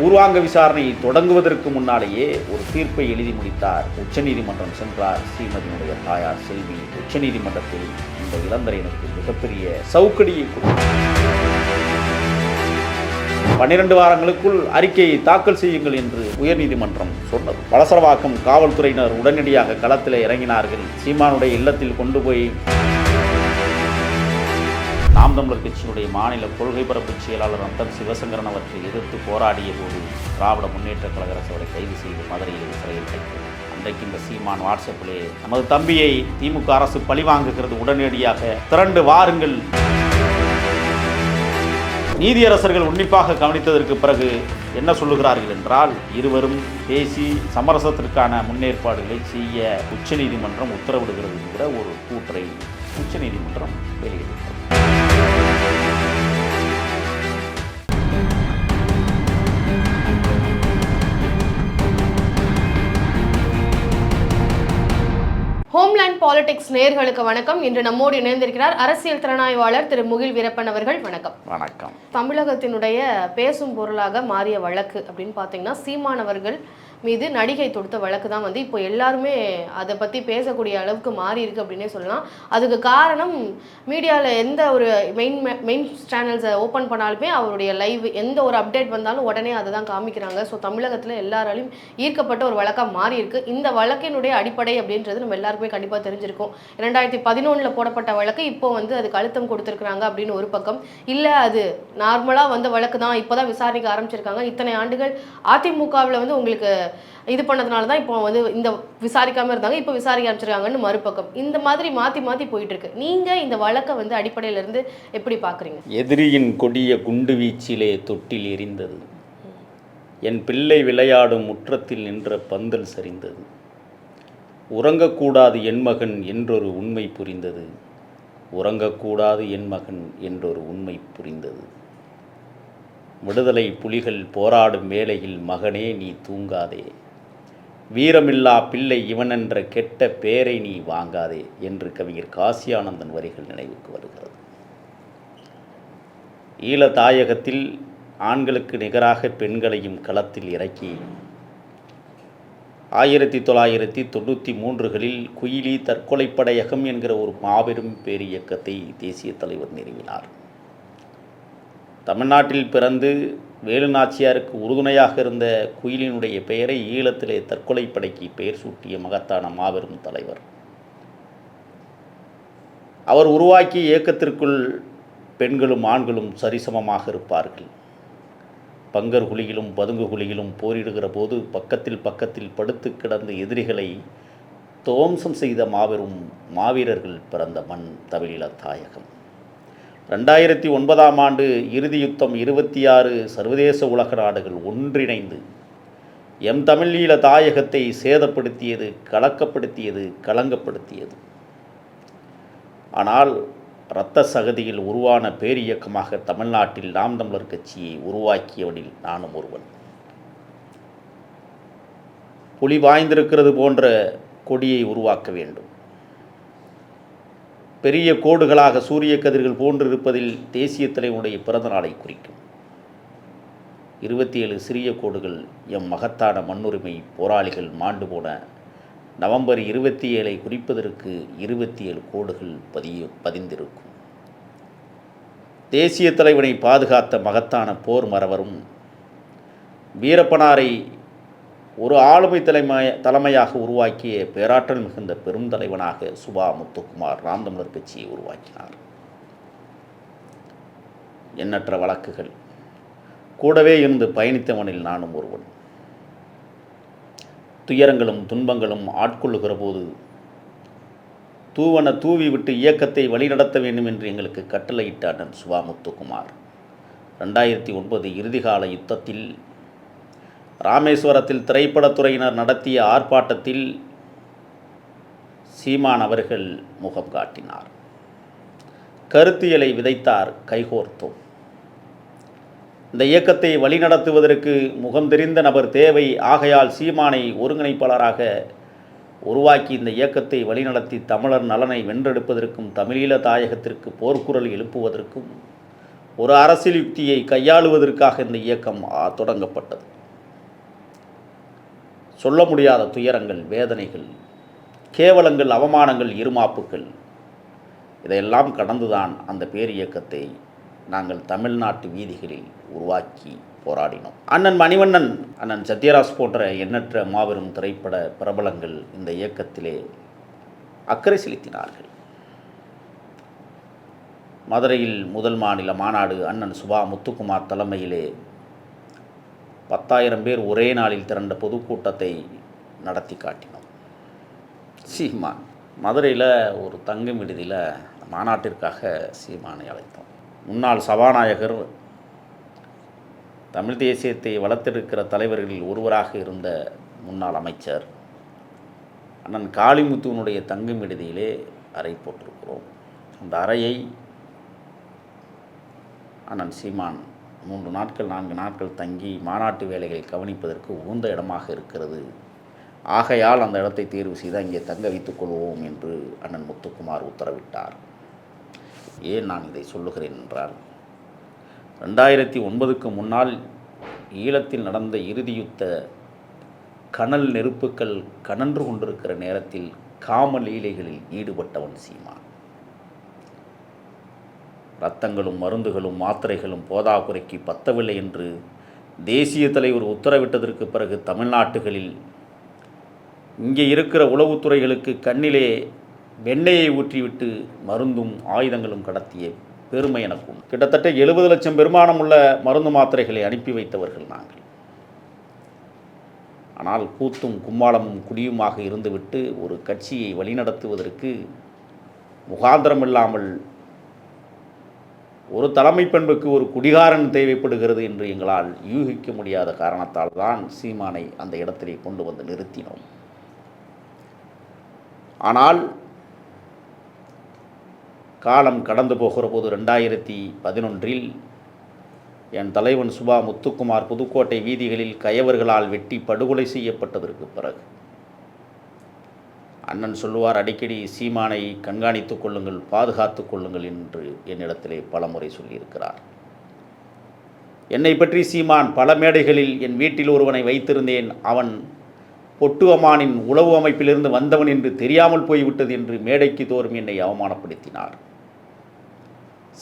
பூர்வாங்க விசாரணையை தொடங்குவதற்கு முன்னாலேயே ஒரு தீர்ப்பை எழுதி முடித்தார். உச்சநீதிமன்றம் சென்றார். ஸ்ரீமதியினுடைய தாயார் செல்வி உச்சநீதிமன்றத்தில் இந்த இளந்தரையனுக்கு மிகப்பெரிய சவுக்கடியை பன்னிரண்டு வாரங்களுக்குள் அறிக்கையை தாக்கல் செய்யுங்கள் என்று உயர்நீதிமன்றம் சொன்னது. பலசரவாக்கம் காவல்துறையினர் உடனடியாக களத்தில் இறங்கினார்கள். சீமானுடைய இல்லத்தில் கொண்டு போய் நாம் தமிழர் கட்சியினுடைய மாநில கொள்கை பரப்பு செயலாளர் ரத்தன் சிவசங்கரன் அவற்றை எதிர்த்து போராடிய போது திராவிட முன்னேற்ற கழக அரசு அவரை கைது செய்து மதுரையில் சிறையில் வைத்தது. அன்றைக்கு இந்த சீமான் வாட்ஸ்அப்பிலே நமது தம்பியை திமுக அரசு பழிவாங்குகிறது உடனடியாக திரண்டு வாருங்கள். நீதியரசர்கள் உன்னிப்பாக கவனித்ததற்கு பிறகு என்ன சொல்லுகிறார்கள் என்றால் இருவரும் பேசி சமரசத்திற்கான முன்னேற்பாடுகளை செய்ய உச்சநீதிமன்றம் உத்தரவிடுகிறது என்கிற ஒரு கூற்றை உச்சநீதிமன்றம் வெளியிட்டது ஹோம்லேண்ட் பாலிடிக்ஸ் நேர்களுக்கு வணக்கம். இன்று நம்மோடு இணைந்திருக்கிறார் அரசியல் திறனாய்வாளர் திரு முகில் வீரப்பன் அவர்கள். வணக்கம். வணக்கம். தமிழகத்தினுடைய பேசும் பொருளாக மாறிய வழக்கு அப்படின்னு பார்த்தீங்கன்னா சீமானவர்கள் மீது நடிகை தொடுத்த வழக்கு தான் வந்து இப்போ எல்லாருமே அதை பற்றி பேசக்கூடிய அளவுக்கு மாறி இருக்கு அப்படின்னே சொல்லலாம். அதுக்கு காரணம் மீடியாவில் எந்த ஒரு மெயின் மெயின் சேனல்ஸை ஓப்பன் பண்ணாலுமே அவருடைய லைவ் எந்த ஒரு அப்டேட் வந்தாலும் உடனே அதை தான் காமிக்கிறாங்க. ஸோ தமிழகத்தில் எல்லாராலையும் ஈர்க்கப்பட்ட ஒரு வழக்காக மாறி இருக்கு. இந்த வழக்கினுடைய அடிப்படை அப்படின்றது நம்ம எல்லாருக்குமே கண்டிப்பாக தெரிஞ்சிருக்கும். ரெண்டாயிரத்தி பதினொன்றில் போடப்பட்ட வழக்கு இப்போ வந்து அதுக்கு அழுத்தம் கொடுத்துருக்குறாங்க அப்படின்னு ஒரு பக்கம். இல்லை அது நார்மலாக வந்த வழக்கு தான். இப்போ தான் விசாரணைக்கு ஆரம்பிச்சிருக்காங்க. இத்தனை ஆண்டுகள் அதிமுகவில் வந்து உங்களுக்கு இது பண்ணதுனால தான் இப்போ வந்து இந்த விசாரிக்காமல் இருந்தாங்க இப்போ விசாரிக்க ஆரம்பிச்சிருக்காங்கன்னு மறுபக்கம். இந்த மாதிரி மாற்றி மாற்றி போயிட்டு இருக்கு நீங்கள் இந்த வழக்கை வந்து அடிப்படையிலேருந்து எப்படி பார்க்குறீங்க எதிரியின் கொடிய குண்டு வீச்சிலே தொட்டில் எரிந்தது. என் பிள்ளை விளையாடும் முற்றத்தில் நின்ற பந்தல் சரிந்தது. உறங்கக்கூடாது என் மகன் என்றொரு உண்மை புரிந்தது. உறங்கக்கூடாது என் மகன் என்றொரு உண்மை புரிந்தது. விடுதலை புலிகள் போராடும் வேளையில் மகனே நீ தூங்காதே. வீரமில்லா பிள்ளை இவனென்ற கெட்ட பேரை நீ வாங்காதே என்று கவிஞர் காசியானந்தன் வரிகள் நினைவுக்கு வருகிறது. ஈழ தாயகத்தில் ஆண்களுக்கு நிகராக பெண்களையும் களத்தில் இறக்கி ஆயிரத்தி தொள்ளாயிரத்தி தொண்ணூற்றி மூன்றுகளில் குயிலி தற்கொலைப்படையகம் என்கிற ஒரு மாபெரும் பேரியக்கத்தை தேசிய தலைவர் நிறுவினார். தமிழ்நாட்டில் பிறந்து வேலு நாச்சியாருக்கு உறுதுணையாக இருந்த குயிலினுடைய பெயரை ஈழத்திலே தற்கொலைப்படைக்கு பெயர் சூட்டிய மகத்தான மாபெரும் தலைவர். அவர் உருவாக்கிய இயக்கத்திற்குள் பெண்களும் ஆண்களும் சரிசமமாக இருப்பார்கள். பங்கர் குழியிலும் பதுங்கு குழியிலும் போரிடுகிற போது பக்கத்தில் பக்கத்தில் படுத்து கிடந்த எதிரிகளை துவம்சம் செய்த மாபெரும் மாவீரர்கள் பிறந்த மண் தமிழீழ தாயகம். ரெண்டாயிரத்தி ஒன்பதாம் ஆண்டு இறுதி யுத்தம் இருபத்தி ஆறு சர்வதேச உலக நாடுகள் ஒன்றிணைந்து எம் தமிழீழ தாயகத்தை சேதப்படுத்தியது கலக்கப்படுத்தியது கலங்கப்படுத்தியது ஆனால் இரத்த சகதியில் உருவான பேரியக்கமாக தமிழ்நாட்டில் நாம் தமிழர் கட்சியை உருவாக்கியவனில் நானும் ஒருவன். புலி வாய்ந்திருக்கிறது போன்ற கொடியை உருவாக்க வேண்டும். பெரிய கோடுகளாக சூரிய கதிர்கள் போன்றிருப்பதில் தேசிய தலைவனுடைய பிறந்த நாளை குறிக்கும். இருபத்தி ஏழு சிறிய கோடுகள் எம் மகத்தான மண்ணுரிமை போராளிகள் மாண்டு போன நவம்பர் இருபத்தி ஏழை குறிப்பதற்கு இருபத்தி ஏழு கோடுகள் பதிய பதிந்திருக்கும். தேசிய தலைவனை பாதுகாத்த மகத்தான போர் மறவரும் வீரப்பனாரை ஒரு ஆளுமை தலைமை தலைமையாக உருவாக்கிய பேராற்றல் மிகுந்த பெரும் தலைவனாக சுபா முத்துக்குமார் நாம் தமிழர் கட்சியை உருவாக்கினார். எண்ணற்ற வழக்குகள். கூடவே இருந்து பயணித்தவனில் நானும் ஒருவன். துயரங்களும் துன்பங்களும் ஆட்கொள்ளுகிற போது தூவன தூவி விட்டு இயக்கத்தை வழிநடத்த வேண்டும் என்று எங்களுக்கு கட்டளையிட்ட அண்ணன் சுபா முத்துக்குமார். ரெண்டாயிரத்தி ஒன்பது இறுதிகால யுத்தத்தில் ராமேஸ்வரத்தில் திரைப்படத்துறையினர் நடத்திய ஆர்ப்பாட்டத்தில் சீமான் அவர்கள் முகம் காட்டினார். கருத்தியலை விதைத்தார் கைகோர்த்தோம் இந்த இயக்கத்தை வழிநடத்துவதற்கு முகம் தெரிந்த நபர் தேவை. ஆகையால் சீமானை ஒருங்கிணைப்பாளராக உருவாக்கி இந்த இயக்கத்தை வழிநடத்தி தமிழர் நலனை வென்றெடுப்பதற்கும் தமிழீழ தாயகத்திற்கு போர்க்குரல் எழுப்புவதற்கும் ஒரு அரசியல் யுக்தியை கையாளுவதற்காக இந்த இயக்கம் தொடங்கப்பட்டது. சொல்ல முடியாத துயரங்கள் வேதனைகள் கேவலங்கள் அவமானங்கள் இருமாப்புகள் இதையெல்லாம் கடந்துதான் அந்த பேர் இயக்கத்தை நாங்கள் தமிழ்நாட்டு வீதிகளில் உருவாக்கி போராடினோம். அண்ணன் மணிவண்ணன் அண்ணன் சத்யராஜ் போன்ற எண்ணற்ற மாபெரும் திரைப்பட பிரபலங்கள் இந்த இயக்கத்திலே அக்கறை செலுத்தினார்கள். மதுரையில் முதல் மாநில மாநாடு அண்ணன் சுபா முத்துக்குமார் தலைமையிலே பத்தாயிரம் பேர் ஒரே நாளில் திரண்ட பொதுக்கூட்டத்தை நடத்தி காட்டினோம். சீமான் மதுரையில் ஒரு தங்கும் விடுதியில் மாநாட்டிற்காக சீமானை அழைத்தோம். முன்னாள் சபாநாயகர் தமிழ் தேசியத்தை வளர்த்தெடுக்கிற தலைவர்களில் ஒருவராக இருந்த முன்னாள் அமைச்சர் அண்ணன் காளிமுத்துவனுடைய தங்கும் விடுதியிலே அறை போட்டிருக்கிறோம். அந்த அறையை அண்ணன் சீமான் மூன்று நாட்கள் நான்கு நாட்கள் தங்கி மாநாட்டு வேலைகளை கவனிப்பதற்கு உகந்த இடமாக இருக்கிறது. ஆகையால் அந்த இடத்தை தேர்வு செய்து அங்கே தங்க வைத்துக் கொள்வோம் என்று அண்ணன் முத்துக்குமார் உத்தரவிட்டார். ஏன் நான் இதை சொல்லுகிறேன் என்றால் ரெண்டாயிரத்தி ஒன்பதுக்கு முன்னால் ஈழத்தில் நடந்த இறுதியுத்த கனல் நெருப்புக்கள் கனன்று கொண்டிருக்கிற நேரத்தில் காம லீலைகளில் ஈடுபட்டவன் சீமான். ரத்தங்களும் மருந்துகளும் மாத்திரைகளும் போதாக்குறைக்கு பத்தவில்லை என்று தேசிய தலைவர் உத்தரவிட்டதற்கு பிறகு தமிழ்நாட்டுகளில் இங்கே இருக்கிற உளவுத்துறைகளுக்கு கண்ணிலே வெண்ணெயை ஊற்றிவிட்டு மருந்தும் ஆயுதங்களும் கடத்திய பெருமை எனக்கும் கிட்டத்தட்ட எழுபது லட்சம் பெருமானம் உள்ள மருந்து மாத்திரைகளை அனுப்பி வைத்தவர்கள் நாங்கள். ஆனால் கூத்தும் கும்மாளமும் குடியுமாக இருந்துவிட்டு ஒரு கட்சியை வழிநடத்துவதற்கு முகாந்திரம் இல்லாமல் ஒரு தலைமை பண்புக்கு ஒரு குடிகாரன் தேவைப்படுகிறது என்று எங்களால் யூகிக்க முடியாத காரணத்தால் தான் சீமானை அந்த இடத்திலே கொண்டு வந்து நிறுத்தினோம். ஆனால் காலம் கடந்து போகிற போது ரெண்டாயிரத்தி பதினொன்றில் என் தலைவன் சுபா முத்துக்குமார் புதுக்கோட்டை வீதிகளில் கயவர்களால் வெட்டி படுகொலை செய்யப்பட்டதற்கு பிறகு அண்ணன் சொல்லுவார் அடிக்கடி சீமானை கண்காணித்துக் கொள்ளுங்கள் பாதுகாத்துக் கொள்ளுங்கள் என்று என்னிடத்திலே பலமுறை சொல்லியிருக்கிறார். என்னை பற்றி சீமான் பல மேடைகளில் என் வீட்டில் ஒருவனை வைத்திருந்தேன். அவன் பொட்டு அம்மானின் உளவு அமைப்பிலிருந்து வந்தவன் என்று தெரியாமல் போய்விட்டது என்று மேடைக்கு தோறும் என்னை அவமானப்படுத்தினார்.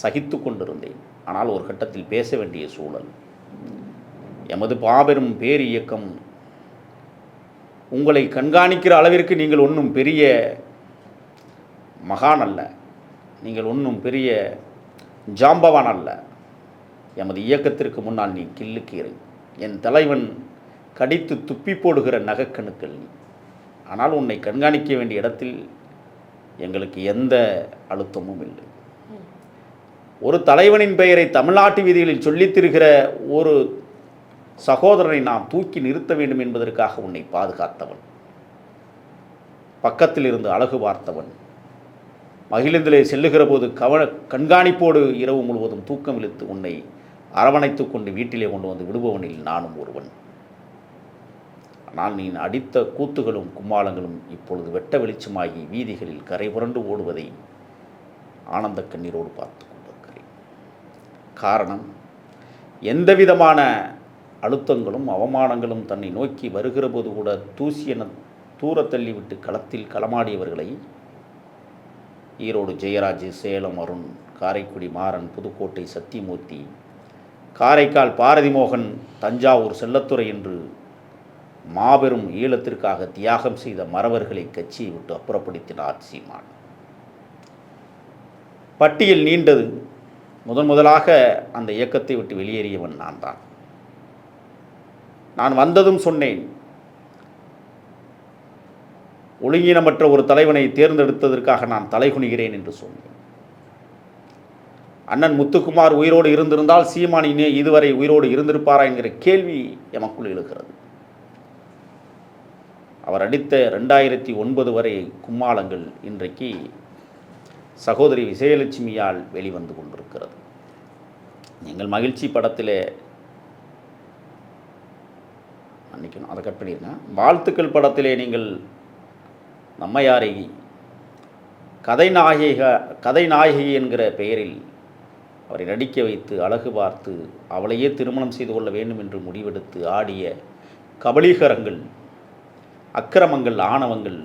சகித்து கொண்டிருந்தேன். ஆனால் ஒரு கட்டத்தில் பேச வேண்டிய சூழல். எமது பாபெரும் பேர் இயக்கம் உங்களை கண்காணிக்கிற அளவிற்கு நீங்கள் ஒன்றும் பெரிய மகான் அல்ல. நீங்கள் ஒன்றும் பெரிய ஜாம்பவான் அல்ல. எமது இயக்கத்திற்கு முன்னால் நீ கில்லுக்கீரை என் தலைவன் கடித்து துப்பி போடுகிற நகைக்கணுக்கள் நீ. ஆனால் உன்னை கண்காணிக்க வேண்டிய இடத்தில் எங்களுக்கு எந்த அழுத்தமும் இல்லை. ஒரு தலைவனின் பெயரை தமிழ்நாட்டு வீதிகளில் சொல்லித் திரிகிற ஒரு சகோதரனை நாம் தூக்கி நிறுத்த வேண்டும் என்பதற்காக உன்னை பாதுகாத்தவன். பக்கத்தில் இருந்து அழகு பார்த்தவன். மகிழுந்திலே செல்லுகிற போது கவன கண்காணிப்போடு இரவு முழுவதும் தூக்கம் இழுத்து உன்னை அரவணைத்து கொண்டு வீட்டிலே கொண்டு வந்து விடுபவனில் நானும் ஒருவன். ஆனால் நீ அடித்த கூத்துகளும் கும்மாளங்களும் இப்பொழுது வெட்ட வெளிச்சமாகி வீதிகளில் கரை புரண்டு ஓடுவதை ஆனந்த கண்ணீரோடு பார்த்து கொண்டிருக்கிறேன். காரணம் எந்தவிதமான அழுத்தங்களும் அவமானங்களும் தன்னை நோக்கி வருகிற போது கூட தூசி என தூர தள்ளிவிட்டு களத்தில் களமாடியவர்களை ஈரோடு ஜெயராஜ் சேலம் அருண் காரைக்குடி மாறன் புதுக்கோட்டை சத்தியமூர்த்தி காரைக்கால் பாரதி மோகன் தஞ்சாவூர் செல்லத்துறை என்று மாபெரும் ஈழத்திற்காக தியாகம் செய்த மறவர்களை கட்சியை விட்டு அப்புறப்படுத்தினார் சீமான். பட்டியல் நீண்டது. முதன் முதலாக அந்த இயக்கத்தை விட்டு வெளியேறியவன் நான் தான் நான் வந்ததும் சொன்னேன். ஒழுங்கினமற்ற ஒரு தலைவனை தேர்ந்தெடுத்ததற்காக நான் தலைகுனிகிறேன் என்று சொன்னேன். அண்ணன் முத்துக்குமார் உயிரோடு இருந்திருந்தால் சீமானினே இதுவரை உயிரோடு இருந்திருப்பாரா என்கிற கேள்வி எமக்குள் எழுகிறது. அவர் அடித்த ரெண்டாயிரத்தி ஒன்பது வரை கும்மாளங்கள் இன்றைக்கு சகோதரி விஜயலட்சுமியால் வெளிவந்து கொண்டிருக்கிறது. நீங்கள் மகிழ்ச்சி படத்திலே மன்னிக்கணும். அதை கட் பண்ணிடுங்க. வாழ்த்துக்கள் படத்திலே நீங்கள் நம்மையாரை கதை நாயக கதை நாயகி என்கிற பெயரில் அவரை நடிக்க வைத்து அழகு பார்த்து அவளையே திருமணம் செய்து கொள்ள வேண்டும் என்று முடிவெடுத்து ஆடிய கபலீகரங்கள் அக்கிரமங்கள் ஆணவங்கள்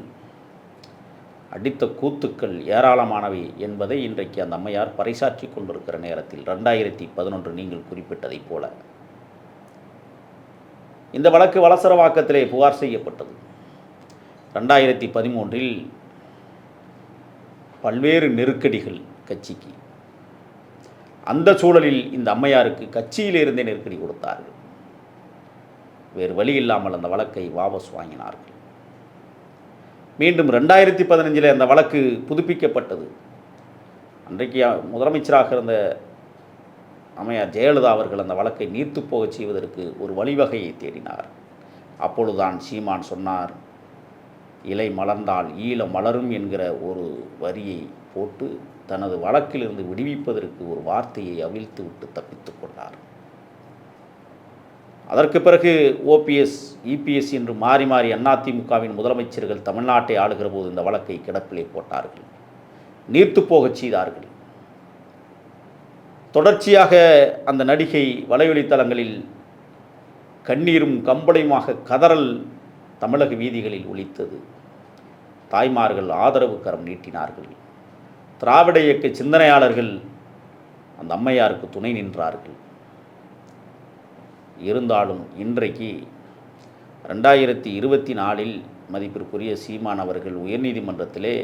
அடித்த கூத்துக்கள் ஏராளமானவை என்பதை இன்றைக்கு அந்த அம்மையார் பறைசாற்றி கொண்டிருக்கிற நேரத்தில் ரெண்டாயிரத்தி பதினொன்று நீங்கள் குறிப்பிட்டதைப் போல. இந்த வழக்கு வலசரவாக்கத்திலே புகார் செய்யப்பட்டது. ரெண்டாயிரத்தி பதிமூன்றில் பல்வேறு நெருக்கடிகள் கட்சிக்கு. அந்த சூழலில் இந்த அம்மையாருக்கு கட்சியிலிருந்தே நெருக்கடி கொடுத்தார்கள். வேறு வழி இல்லாமல் அந்த வழக்கை வாபஸ் வாங்கினார்கள். மீண்டும் ரெண்டாயிரத்தி பதினஞ்சில் அந்த வழக்கு புதுப்பிக்கப்பட்டது. அன்றைக்கு முதலமைச்சராக இருந்த அம்மையார் ஜெயலலிதா அவர்கள் அந்த வழக்கை நீர்த்து போகச் செய்வதற்கு ஒரு வழிவகையை தேடினார். அப்பொழுதுதான் சீமான் சொன்னார் இலை மலர்ந்தால் ஈழம் மலரும் என்கிற ஒரு வரியை போட்டு தனது வழக்கிலிருந்து விடுவிப்பதற்கு ஒரு வார்த்தையை அவிழ்த்து விட்டு தப்பித்துக் கொண்டார். அதற்கு பிறகு ஓபிஎஸ் இபிஎஸ் என்று மாறி மாறி அதிமுகவின் முதலமைச்சர்கள் தமிழ்நாட்டை ஆளுகிற போது இந்த வழக்கை கிடப்பிலே போட்டார்கள். நீர்த்து போகச் செய்தார்கள். தொடர்ச்சியாக அந்த நடிகை வலைவழித்தளங்களில் கண்ணீரும் கம்பளையுமாக கதறல் தமிழக வீதிகளில் ஒலித்தது. தாய்மார்கள் ஆதரவு கரம் நீட்டினார்கள். திராவிட இயக்க சிந்தனையாளர்கள் அந்த அம்மையாருக்கு துணை நின்றார்கள். இருந்தாலும் இன்றைக்கு ரெண்டாயிரத்தி இருபத்தி நாலில் மதிப்பிற்குரிய சீமான் அவர்கள் உயர்நீதிமன்றத்திலே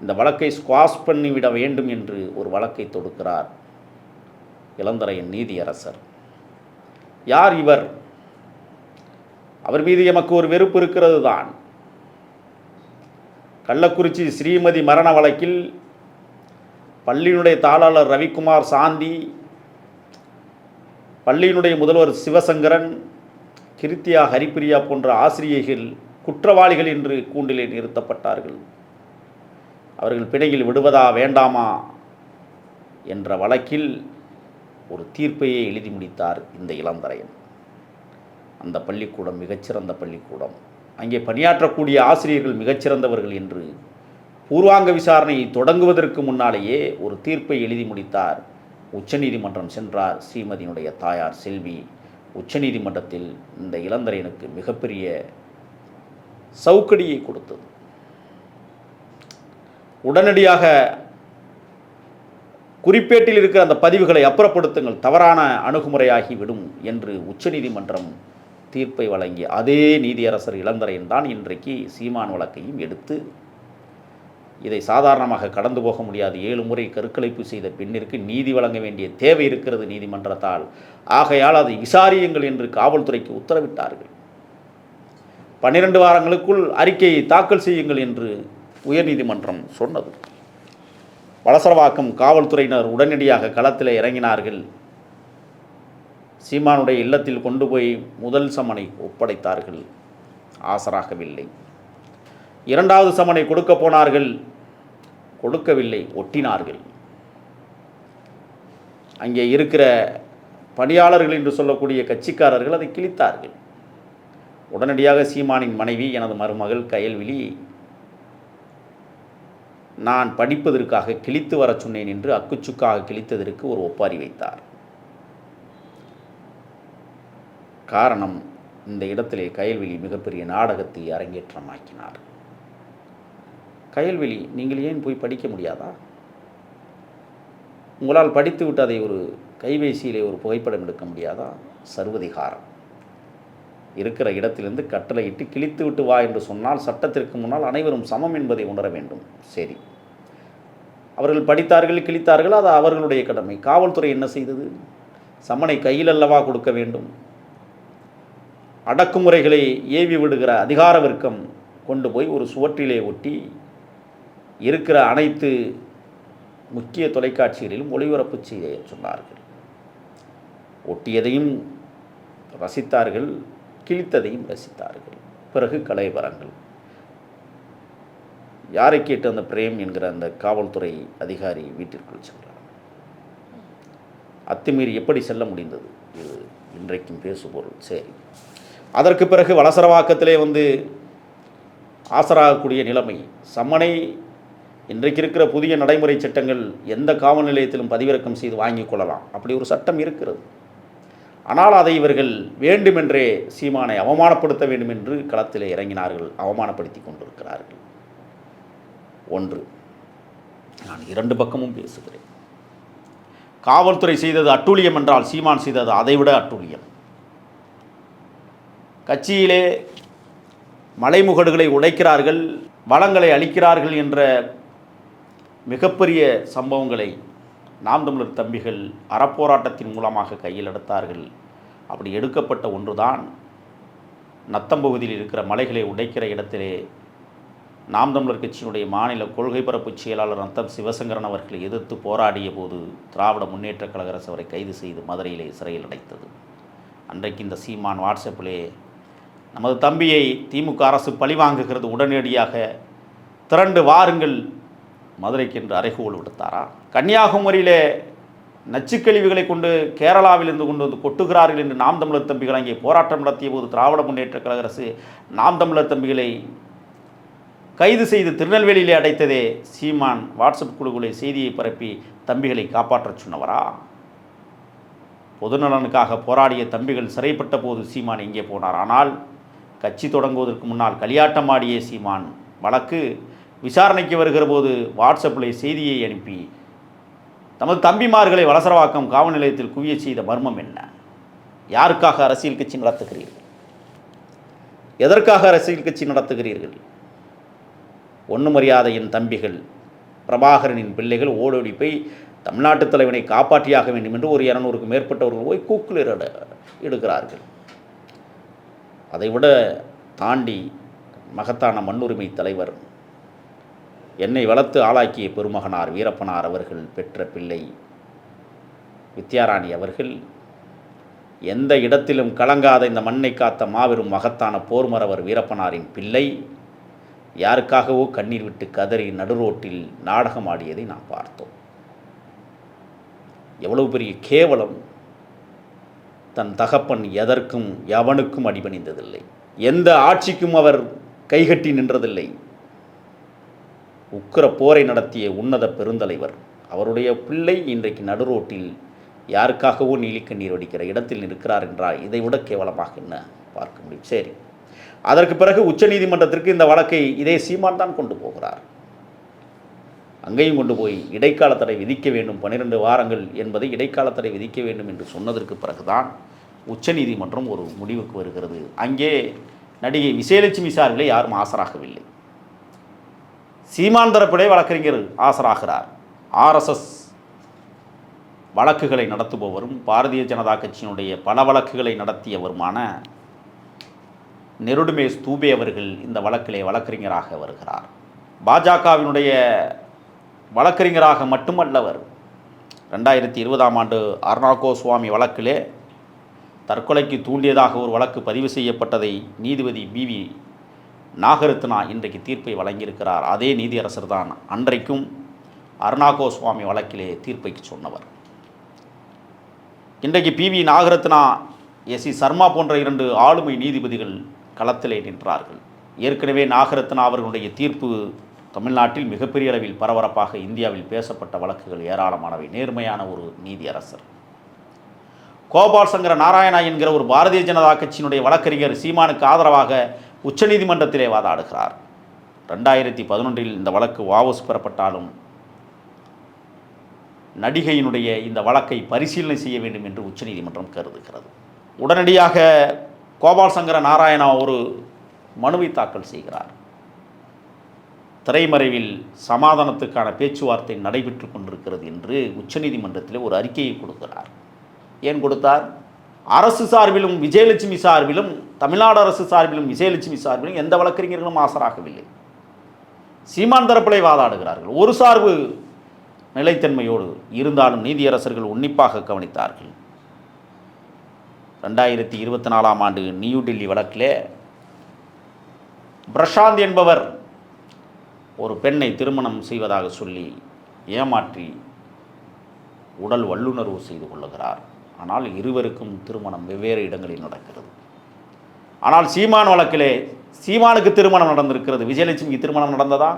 இந்த வழக்கை ஸ்குவாஷ் பண்ணிவிட வேண்டும் என்று ஒரு வழக்கை தொடுக்கிறார். இளந்தரையின் நீதியரசர். யார் இவர்? அவர் மீது எமக்கு ஒரு வெறுப்பு இருக்கிறது தான் கள்ளக்குறிச்சி ஸ்ரீமதி மரண வழக்கில் பள்ளியினுடைய தாளாளர் ரவிக்குமார் சாந்தி பள்ளியினுடைய முதல்வர் சிவசங்கரன் கிருத்தியா ஹரிப்பிரியா போன்ற ஆசிரியைகள் குற்றவாளிகள் என்று கூண்டிலே நிறுத்தப்பட்டார்கள். அவர்கள் பிணையில் விடுவதா வேண்டாமா? என்ற வழக்கில் ஒரு தீர்ப்பையே எழுதி முடித்தார் இந்த இளந்தரையன் அந்த பள்ளிக்கூடம் மிகச்சிறந்த பள்ளிக்கூடம். அங்கே பணியாற்றக்கூடிய ஆசிரியர்கள் மிகச்சிறந்தவர்கள் என்று பூர்வாங்க விசாரணையை தொடங்குவதற்கு முன்னாலேயே ஒரு தீர்ப்பை எழுதி முடித்தார். உச்சநீதிமன்றம் சென்றார். ஸ்ரீமதியினுடைய தாயார் செல்வி உச்சநீதிமன்றத்தில் இந்த இளந்தரையனுக்கு மிகப்பெரிய சவுக்கடியை கொடுத்தது. உடனடியாக குறிப்பேட்டில் இருக்கிற அந்த பதிவுகளை அப்புறப்படுத்துங்கள். தவறான அணுகுமுறையாகிவிடும் என்று உச்சநீதிமன்றம் தீர்ப்பை வழங்கிய அதே நீதியரசர் இளந்தரையன் தான் இன்றைக்கு சீமான் வழக்கையும் எடுத்து இதை சாதாரணமாக கடந்து போக முடியாது. ஏழு முறை கருக்கலைப்பு செய்த பெண்ணிற்கு நீதி வழங்க வேண்டிய தேவை இருக்கிறது நீதிமன்றத்தால். ஆகையால் அதை விசாரியுங்கள் என்று காவல்துறைக்கு உத்தரவிட்டார்கள். பன்னிரண்டு வாரங்களுக்குள் அறிக்கையை தாக்கல் செய்யுங்கள் என்று உயர்நீதிமன்றம் சொன்னது. வளசரவாக்கம் காவல்துறையினர் உடனடியாக களத்தில் இறங்கினார்கள். சீமானுடைய இல்லத்தில் கொண்டு போய் முதல் சமனை ஒப்படைத்தார்கள். ஆசராகவில்லை. இரண்டாவது சமனை கொடுக்க போனார்கள். கொடுக்கவில்லை ஒட்டினார்கள். அங்கே இருக்கிற பணியாளர்கள் என்று சொல்லக்கூடிய கட்சிக்காரர்கள் அதை கிழித்தார்கள். உடனடியாக சீமானின் மனைவி எனது மருமகள் கயல்விழி நான் படிப்பதற்காக கிழித்து வரச் சொன்னேன் என்று அக்குச்சுக்காக கிழித்ததற்கு ஒரு ஒப்பாரி வைத்தார். காரணம் இந்த இடத்திலே கயல்வெளி மிகப்பெரிய நாடகத்தை அரங்கேற்றமாக்கினார். கயல்வெளி நீங்கள் ஏன் போய் படிக்க முடியாதா? உங்களால் படித்துவிட்டு அதை ஒரு கைபேசியிலே ஒரு புகைப்படம் எடுக்க முடியாதா? சர்வதிகாரம். இருக்கிற இடத்திலிருந்து கட்டளையிட்டு கிழித்து விட்டு வா என்று சொன்னால் சட்டத்திற்கு முன்னால் அனைவரும் சமம் என்பதை உணர வேண்டும். சரி. அவர்கள் படித்தார்கள் கிழித்தார்கள் அது அவர்களுடைய கடமை. காவல்துறை என்ன செய்தது? சமனை கையில் அல்லவா கொடுக்க வேண்டும்? அடக்குமுறைகளை ஏவி விடுகிற அதிகார வர்க்கம் கொண்டு போய் ஒரு சுவற்றிலே ஒட்டி இருக்கிற அனைத்து முக்கிய தொலைக்காட்சிகளிலும் ஒளிபரப்பு செய்ய சொன்னார்கள். ஒட்டியதையும் ரசித்தார்கள். கிழித்ததையும் ரசித்தார்கள். பிறகு கலைவரங்கள். யாரை கேட்டு அந்த பிரேம் என்கிற அந்த காவல்துறை அதிகாரி வீட்டிற்குள் சென்றார் அத்துமீறி எப்படி செல்ல முடிந்தது? இது இன்றைக்கும் பேசுபொருள். சரி. அதற்கு பிறகு வலசரவாக்கத்திலே வந்து ஆசராகக்கூடிய நிலைமை. சம்மனை இன்றைக்கு இருக்கிற புதிய நடைமுறை சட்டங்கள் எந்த காவல் நிலையத்திலும் பதிவிறக்கம் செய்து வாங்கிக் கொள்ளலாம். அப்படி ஒரு சட்டம் இருக்கிறது. ஆனால் அதை இவர்கள் வேண்டுமென்றே சீமானை அவமானப்படுத்த வேண்டும் என்று களத்திலே இறங்கினார்கள் அவமானப்படுத்தி கொண்டிருக்கிறார்கள். ஒன்று நான் இரண்டு பக்கமும் பேசுகிறேன். காவல்துறை செய்தது அட்டூழியம் என்றால் சீமான் செய்தது அதைவிட அட்டூழியம். கட்சியிலே மலைமுகடுகளை உடைக்கிறார்கள் வளங்களை அளிக்கிறார்கள் என்ற மிகப்பெரிய சம்பவங்களை நாம் தமிழர் தம்பிகள் அறப்போராட்டத்தின் மூலமாக கையில் எடுத்தார்கள். அப்படி எடுக்கப்பட்ட ஒன்றுதான் நத்தம்பகுதியில் இருக்கிற மலைகளை உடைக்கிற இடத்திலே நாம் தமிழர் கட்சியினுடைய மாநில கொள்கை பரப்பு செயலாளர் நத்தம் சிவசங்கரன் அவர்களை எதிர்த்து போராடிய போது திராவிட முன்னேற்ற கழக அரசு அவரை கைது செய்து மதுரையிலே சிறையில் அடைத்தது. அன்றைக்கு இந்த சீமான் வாட்ஸ்அப்பிலே நமது தம்பியை திமுக அரசு பழிவாங்குகிறது உடனடியாக திரண்டு வாருங்கள் மதுரைக்கு என்று அறைகோல் விடுத்தாரா? கன்னியாகுமரியிலே நச்சுக்கழிவுகளை கொண்டு கேரளாவிலிருந்து கொண்டு வந்து கொட்டுகிறார்கள் என்று நாம் தமிழர் தம்பிகள் அங்கே போராட்டம் நடத்திய போது திராவிட முன்னேற்ற கழக அரசு நாம் தமிழர் தம்பிகளை கைது செய்து திருநெல்வேலியிலே அடைத்ததே சீமான் வாட்ஸ்அப் குழுக்களை செய்தியை பரப்பி தம்பிகளை காப்பாற்றச் சொன்னவரா? பொதுநலனுக்காக போராடிய தம்பிகள் சிறைப்பட்ட போது சீமான் எங்கே போனார். ஆனால் கட்சி தொடங்குவதற்கு முன்னால் களியாட்டம் ஆடிய சீமான் வழக்கு விசாரணைக்கு வருகிற போது வாட்ஸ்அப்பில் செய்தியை அனுப்பி தமது தம்பிமார்களை வலசரவாக்கம் காவல் நிலையத்தில் குவிய செய்த மர்மம் என்ன? யாருக்காக அரசியல் கட்சி நடத்துகிறீர்கள்? எதற்காக அரசியல் கட்சி நடத்துகிறீர்கள்? ஒன்றும் அறியாத என் தம்பிகள் பிரபாகரனின் பிள்ளைகள் ஓடோடி போய் தமிழ்நாட்டு தலைவனை காப்பாற்றியாக வேண்டும் என்று ஒரு இரநூறுக்கு மேற்பட்டவர்கள் போய் கூக்குள் எடுக்கிறார்கள் அதைவிட தாண்டி மகத்தான மண்ணுரிமை தலைவர் என்னை வளர்த்து ஆளாக்கிய பெருமகனார் வீரப்பனார் அவர்கள் பெற்ற பிள்ளை வித்யாராணி அவர்கள். எந்த இடத்திலும் கலங்காத இந்த மண்ணை காத்த மாபெரும் மகத்தான போர்மரவர் வீரப்பனாரின் பிள்ளை யாருக்காகவோ கண்ணீர் விட்டு கதறி நடுரோட்டில் நாடகம் ஆடியதை நாம் பார்த்தோம். எவ்வளவு பெரிய கேவலம்! தன் தகப்பன் எதற்கும் எவனுக்கும் அடிபணிந்ததில்லை. எந்த ஆட்சிக்கும் அவர் கைகட்டி நின்றதில்லை. உக்கிர போரை நடத்திய உன்னத பெருந்தலைவர். அவருடைய பிள்ளை இன்றைக்கு நடுரோட்டில் யாருக்காகவோ நீலிக்கண்ணீர் வடிக்கிற இடத்தில் நிற்கிறார் என்றால் இதை விட கேவலமாக என்ன? பார்க்க முடியும். சரி. அதற்கு பிறகு உச்சநீதிமன்றத்திற்கு இந்த வழக்கை இதே சீமான் தான் கொண்டு போகிறார். அங்கேயும் கொண்டு போய் இடைக்கால தடை விதிக்க வேண்டும். பன்னிரெண்டு வாரங்கள் என்பதை இடைக்கால தடை விதிக்க வேண்டும் என்று சொன்னதற்கு பிறகுதான் உச்சநீதிமன்றம் ஒரு முடிவுக்கு வருகிறது. அங்கே நடிகை விஜயலட்சுமி சார்பிலே யாரும் ஆசராகவில்லை. சீமான் தரப்பிலே வழக்கறிஞர் ஆசராகிறார். ஆர்எஸ்எஸ் வழக்குகளை நடத்துபவரும் பாரதிய ஜனதா கட்சியினுடைய பல வழக்குகளை நடத்தியவருமான நெருடுமேஸ் தூபே அவர்கள் இந்த வழக்கிலே வழக்கறிஞராக வருகிறார். பாஜகவினுடைய வழக்கறிஞராக மட்டுமல்லவர் ரெண்டாயிரத்தி இருபதாம் ஆண்டு அர்னாகோ சுவாமி வழக்கிலே தற்கொலைக்கு தூண்டியதாக ஒரு வழக்கு பதிவு செய்யப்பட்டதை நீதிபதி பிவி நாகரத்னா இன்றைக்கு தீர்ப்பை வழங்கியிருக்கிறார். அதே நீதியரசர் தான் அன்றைக்கும் அருணாகோ சுவாமி வழக்கிலே தீர்ப்பை சொன்னவர். இன்றைக்கு BV Nagarathna S C. Sharma போன்ற இரண்டு ஆளுமை நீதிபதிகள் களத்திலே நின்றார்கள். ஏற்கனவே நாகரத்னா அவர்களுடைய தீர்ப்பு தமிழ்நாட்டில் மிகப்பெரிய அளவில் பரபரப்பாக இந்தியாவில் பேசப்பட்ட வழக்குகள் ஏராளமானவை. நேர்மையான ஒரு நீதியரசர். கோபால் சங்கர நாராயணா என்கிற ஒரு பாரதிய ஜனதா கட்சியினுடைய வழக்கறிஞர் சீமானுக்கு ஆதரவாக உச்சநீதிமன்றத்திலே வாதாடுகிறார். ரெண்டாயிரத்தி பதினொன்றில் இந்த வழக்கு வாபஸ் பெறப்பட்டாலும் நடிகையினுடைய இந்த வழக்கை பரிசீலனை செய்ய வேண்டும் என்று உச்சநீதிமன்றம் கருதுகிறது. உடனடியாக கோபால் சங்கர நாராயணா ஒரு மனுவை தாக்கல் செய்கிறார். திரைமறைவில் சமாதானத்துக்கான பேச்சுவார்த்தை நடைபெற்று கொண்டிருக்கிறது என்று உச்சநீதிமன்றத்தில் ஒரு அறிக்கையை கொடுக்கிறார். ஏன் கொடுத்தார்? அரசு சார்பிலும் விஜயலட்சுமி சார்பிலும் தமிழ்நாடு அரசு சார்பிலும் விஜயலட்சுமி சார்பிலும் எந்த வழக்கறிஞர்களும் ஆசராகவில்லை. சீமான் தரப்பிலே வாதாடுகிறார்கள். ஒரு சார்பு நிலைத்தன்மையோடு இருந்தாலும் நீதியரசர்கள் உன்னிப்பாக கவனித்தார்கள். ரெண்டாயிரத்தி இருபத்தி நாலாம் ஆண்டு நியூ டெல்லி வழக்கிலே பிரசாந்த் என்பவர் ஒரு பெண்ணை திருமணம் செய்வதாக சொல்லி ஏமாற்றி உடல் வல்லுணர்வு செய்து கொள்ளுகிறார். ஆனால் இருவருக்கும் திருமணம் வெவ்வேறு இடங்களில் நடக்கிறது. ஆனால் சீமான் வழக்கிலே சீமானுக்கு திருமணம் நடந்திருக்கிறது. விஜயலட்சுமிக்கு திருமணம் நடந்ததா?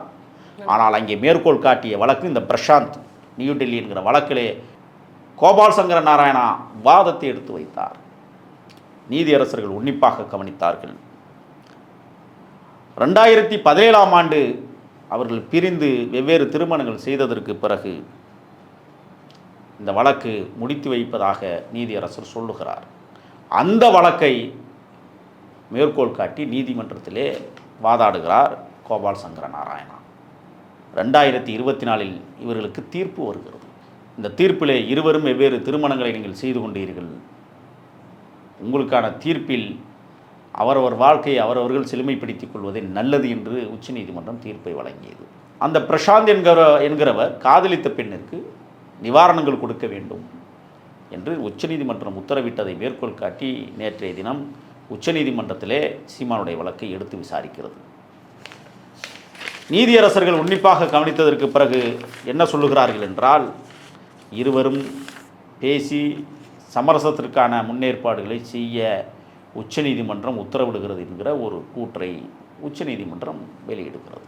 ஆனால் அங்கே மேற்கோள் காட்டிய வழக்கு இந்த பிரசாந்த் நியூ டெல்லி என்கிற வழக்கிலே கோபால் சங்கர நாராயணா வாதத்தை எடுத்து வைத்தார். நீதியரசர்கள் உன்னிப்பாக கவனித்தார்கள். ரெண்டாயிரத்தி பதினேழாம் ஆண்டு அவர்கள் பிரிந்து வெவ்வேறு திருமணங்கள் செய்ததற்கு பிறகு இந்த வழக்கு முடித்து வைப்பதாக நீதியரசர் சொல்லுகிறார். அந்த வழக்கை மேற்கோள் காட்டி நீதிமன்றத்திலே வாதாடுகிறார் கோபால் சங்கர நாராயணா ரெண்டாயிரத்தி இருபத்தி நாலில் இவர்களுக்கு தீர்ப்பு வருகிறது. இந்த தீர்ப்பிலே இருவரும் வெவ்வேறு திருமணங்களை நீங்கள் செய்து கொண்டீர்கள். உங்களுக்கான தீர்ப்பில் அவரவர் வாழ்க்கையை அவரவர்கள் செழுமைப்படுத்திக் கொள்வதே நல்லது என்று உச்சநீதிமன்றம் தீர்ப்பை வழங்கியது. அந்த பிரசாந்த் என்கிற என்கிறவர் காதலித்த பெண்ணிற்கு நிவாரணங்கள் கொடுக்க வேண்டும் என்று உச்சநீதிமன்றம் உத்தரவிட்டதை மேற்கோள் காட்டி நேற்றைய தினம் உச்சநீதிமன்றத்திலே சீமானுடைய வழக்கை எடுத்து விசாரிக்கிறது. நீதியரசர்கள் உன்னிப்பாக கவனித்ததற்கு பிறகு என்ன சொல்லுகிறார்கள் என்றால் இருவரும் பேசி சமரசத்திற்கான முன்னேற்பாடுகளை செய்ய உச்சநீதிமன்றம் உத்தரவிடுகிறது என்கிற ஒரு கூற்றை உச்சநீதிமன்றம் வெளியிடுகிறது.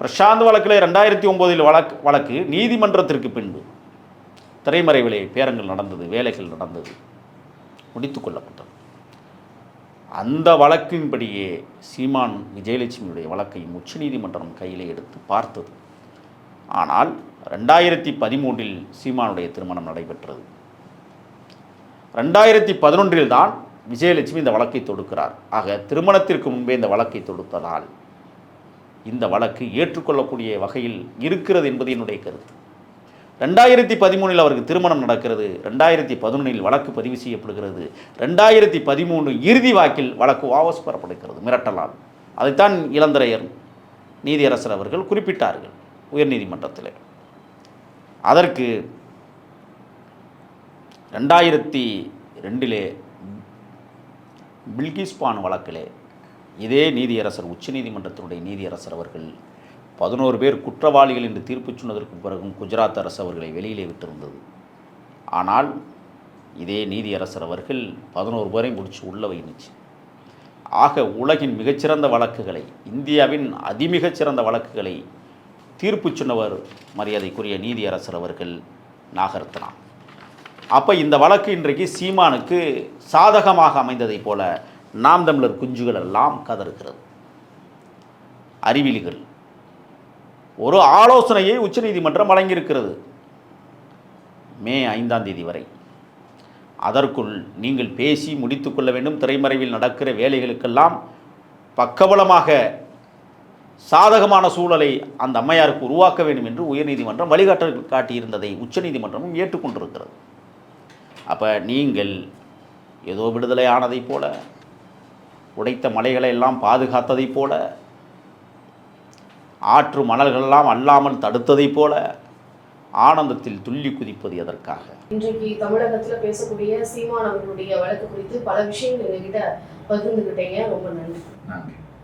பிரசாந்த் வழக்கில் ரெண்டாயிரத்தி ஒம்போதில் வழக்கு வழக்கு நீதிமன்றத்திற்கு பின்பு திரைமறைவிலே பேரங்கள் நடந்தது வேலைகள் நடந்தது. முடித்து கொள்ளப்பட்டது. அந்த வழக்கின்படியே சீமான் விஜயலட்சுமியுடைய வழக்கை உச்சநீதிமன்றம் கையிலே எடுத்து பார்த்தது. ஆனால் ரெண்டாயிரத்தி பதிமூன்றில் சீமானுடைய திருமணம் நடைபெற்றது. ரெண்டாயிரத்தி பதினொன்றில் தான் விஜயலட்சுமி இந்த வழக்கை தொடுக்கிறார். ஆக திருமணத்திற்கு முன்பே இந்த வழக்கை தொடுத்ததால் இந்த வழக்கு ஏற்றுக்கொள்ளக்கூடிய வகையில் இருக்கிறது என்பது என்னுடைய கருத்து. ரெண்டாயிரத்தி பதிமூணில் அவருக்கு திருமணம் நடக்கிறது. ரெண்டாயிரத்தி பதினொன்றில் வழக்கு பதிவு செய்யப்படுகிறது. ரெண்டாயிரத்தி பதிமூணு இறுதி வாக்கில் வழக்கு வாபஸ் பெறப்படுகிறது. மிரட்டலால் அதைத்தான் இளந்திரையர் நீதியரசர் அவர்கள் குறிப்பிட்டார்கள் உயர்நீதிமன்றத்தில் அதற்கு ரெண்டாயிரத்தி ரெண்டிலே பில்கிஸ்பான் வழக்கிலே இதே நீதியரசர் உச்சநீதிமன்றத்தினுடைய நீதியரசர் அவர்கள் பதினோரு பேர் குற்றவாளிகள் என்று தீர்ப்பு சொன்னதற்கு பிறகும் குஜராத் அரசு அவர்களை வெளியிலே விட்டிருந்தது. ஆனால் இதே நீதியரசர் அவர்கள் பதினோரு பேரை முடித்து உள்ள வைனுச்சு ஆக உலகின் மிகச்சிறந்த வழக்குகளை இந்தியாவின் அதிமிகச் சிறந்த வழக்குகளை தீர்ப்பு சொன்னவர் மரியாதைக்குரிய நீதியரசர் அவர்கள் நாகரத்னா. அப்போ இந்த வழக்கு இன்றைக்கு சீமானுக்கு சாதகமாக அமைந்ததைப் போல நாம் தமிழர் குஞ்சுகள் எல்லாம் கதறுகிறது. அறிவிலிகள் ஒரு ஆலோசனையை உச்சநீதிமன்றம் வழங்கியிருக்கிறது. மே ஐந்தாம் தேதி வரை. அதற்குள் நீங்கள் பேசி முடித்துக்கொள்ள வேண்டும். திரைமறைவில் நடக்கிற வேலைகளுக்கெல்லாம் பக்கபலமாக சாதகமான சூழலை அந்த அம்மையாருக்கு உருவாக்க வேண்டும் என்று உயர்நீதிமன்றம் வழிகாட்டல் காட்டியிருந்ததை உச்சநீதிமன்றமும் ஏற்றுக்கொண்டிருக்கிறது. அப்போ நீங்கள் ஏதோ விடுதலை ஆனதைப் போல உடைத்த மலைகளை எல்லாம் பாதுகாத்ததைப் போல ஆற்று மணல்களெல்லாம் அல்லாமல் தடுத்ததைப் போல ஆனந்தத்தில் துள்ளி குதிப்பது எதற்காக? இன்றைக்கு தமிழகத்துல பேசக்கூடிய சீமான் அவர்களுடைய வழக்கு குறித்து பல விஷயங்கள் எங்ககிட்ட பகிர்ந்துகிட்டீங்க. ரொம்ப நன்றி. நன்றி.